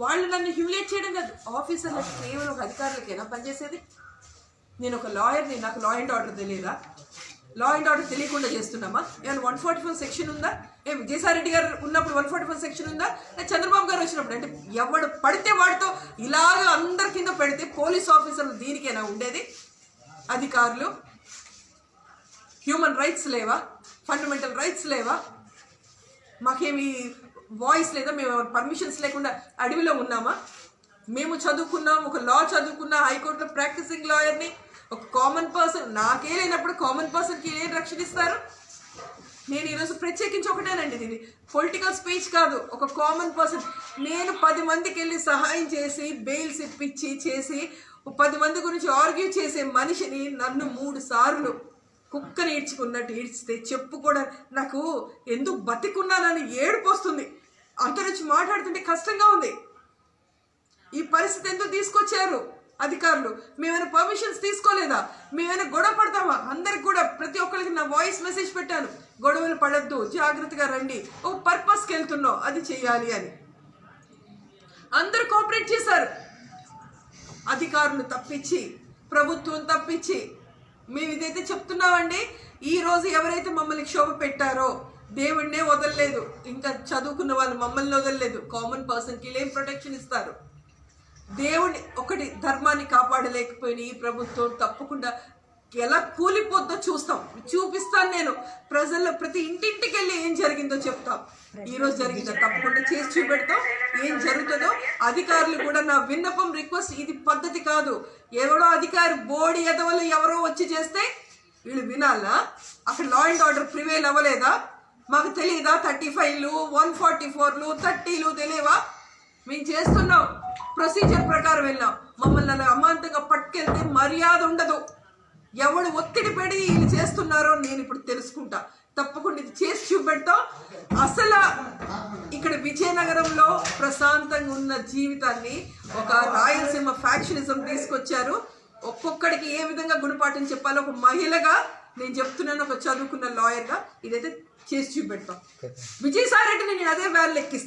వాళ్ళు నన్ను హ్యూమిలేట్ చేయడం కాదు. ఆఫీసర్లకు కేవలం ఒక అధికారులకేనా పనిచేసేది. నేను ఒక లాయర్ని నాకు లా అండ్ ఆర్డర్ తెలియదా? లా అండ్ ఆర్డర్ తెలియకుండా చేస్తున్నామా? ఏమైనా వన్ ఫార్టీ ఫోర్ సెక్షన్ ఉందా? ఏ విజయసాయిరెడ్డి గారు ఉన్నప్పుడు వన్ ఫార్టీ ఫోర్ సెక్షన్ ఉందా? లేదా చంద్రబాబు గారు వచ్చినప్పుడు? అంటే ఎవడు పడితే వాడితో ఇలాగ అందరి కింద పెడితే పోలీస్ ఆఫీసర్లు దీనికైనా ఉండేది? అధికారులు? హ్యూమన్ రైట్స్ లేవా? ఫండమెంటల్ రైట్స్ లేవా? మాకేమి వాయిస్ లేదా మేము పర్మిషన్స్ లేకుండా అడవిలో ఉన్నామా? మేము చదువుకున్నాం ఒక లా చదువుకున్న హైకోర్టులో ప్రాక్టీసింగ్ లాయర్ని ఒక కామన్ పర్సన్ నాకే లేనప్పుడు కామన్ పర్సన్కి ఏం రక్షణ ఇస్తారు? నేను ఈరోజు ప్రత్యేకించి ఒకటేనండి దీన్ని. పొలిటికల్ స్పీచ్ కాదు ఒక కామన్ పర్సన్ నేను పది మందికి వెళ్ళి సహాయం చేసి బెయిల్స్ ఇప్పించి చేసి పది మంది గురించి ఆర్గ్యూ చేసే మనిషిని నన్ను మూడు సార్లు కుక్కని ఈడ్చుకున్నట్టు ఈడ్చితే చెప్పు కూడా నాకు ఎందుకు బతికున్నానని ఏడుపు వస్తుంది. అంతరించి మాట్లాడుతుంటే కష్టంగా ఉంది. ఈ పరిస్థితి ఎందుకు తీసుకొచ్చారు అధికారులు? మేమైనా పర్మిషన్స్ తీసుకోలేదా? మేమైనా గొడవ పడతామా? అందరికి కూడా ప్రతి ఒక్కరికి నా వాయిస్ మెసేజ్ పెట్టాను. గొడవలు పడద్దు జాగ్రత్తగా రండి. ఓ పర్పస్కి వెళ్తున్నావు అది చేయాలి అని. అందరూ కోఆపరేట్ చేశారు. అధికారులు తప్పించి ప్రభుత్వం తప్పించి. మేము ఇదైతే చెప్తున్నామండి ఈ రోజు ఎవరైతే మమ్మల్ని క్షోభ పెట్టారో దేవుడినే వదలలేదు. ఇంకా చదువుకున్న వాళ్ళు మమ్మల్ని వదలలేదు. కామన్ పర్సన్కి ఏం ప్రొటెక్షన్ ఇస్తారు? దేవుని ఒకటి ధర్మాన్ని కాపాడలేకపోయిన ఈ ప్రభుత్వం తప్పకుండా ఎలా కూలిపోద్దో చూస్తాం. చూపిస్తాను నేను. ప్రజల్లో ప్రతి ఇంటింటికి వెళ్ళి ఏం జరిగిందో చెప్తాం. ఈరోజు జరిగిందో తప్పకుండా చేసి చూపెడతాం. ఏం జరుగుతుందో అధికారులు కూడా నా విన్నపం రిక్వెస్ట్ ఇది పద్ధతి కాదు. ఎవడో అధికారి బోడి ఎదవలు ఎవరో వచ్చి చేస్తే వీళ్ళు వినాలా? అక్కడ లా అండ్ ఆర్డర్ ప్రివేల్ అవ్వలేదా? మాకు తెలియదా థర్టీ ఫైవ్లు వన్ ఫార్టీ ఫోర్లు థర్టీలు తెలియవా మేము చేస్తున్నాం. ప్రొసీజర్ ప్రకారం వెళ్ళాం. మమ్మల్ని అలా అమాంతంగా పట్టుకెళ్తే మర్యాద ఉండదు. ఎవడు ఒత్తిడి పెడి వీళ్ళు చేస్తున్నారో నేను ఇప్పుడు తెలుసుకుంటా. తప్పకుండా ఇది చేసి చూపెడతాం. అసలు ఇక్కడ విజయనగరంలో ప్రశాంతంగా ఉన్న జీవితాన్ని ఒక రాయలసీమ ఫ్యాక్షనిజం తీసుకొచ్చారు. ఒక్కొక్కడికి ఏ విధంగా గుణపాఠం చెప్పాలో ఒక మహిళగా నేను చెప్తున్నాను ఒక చదువుకున్న లాయర్గా. ఇదైతే చేసి చూపెడతాం. విజయసాయి రెడ్డిని నేను అదే వ్యాల్ ఎక్కిస్తాను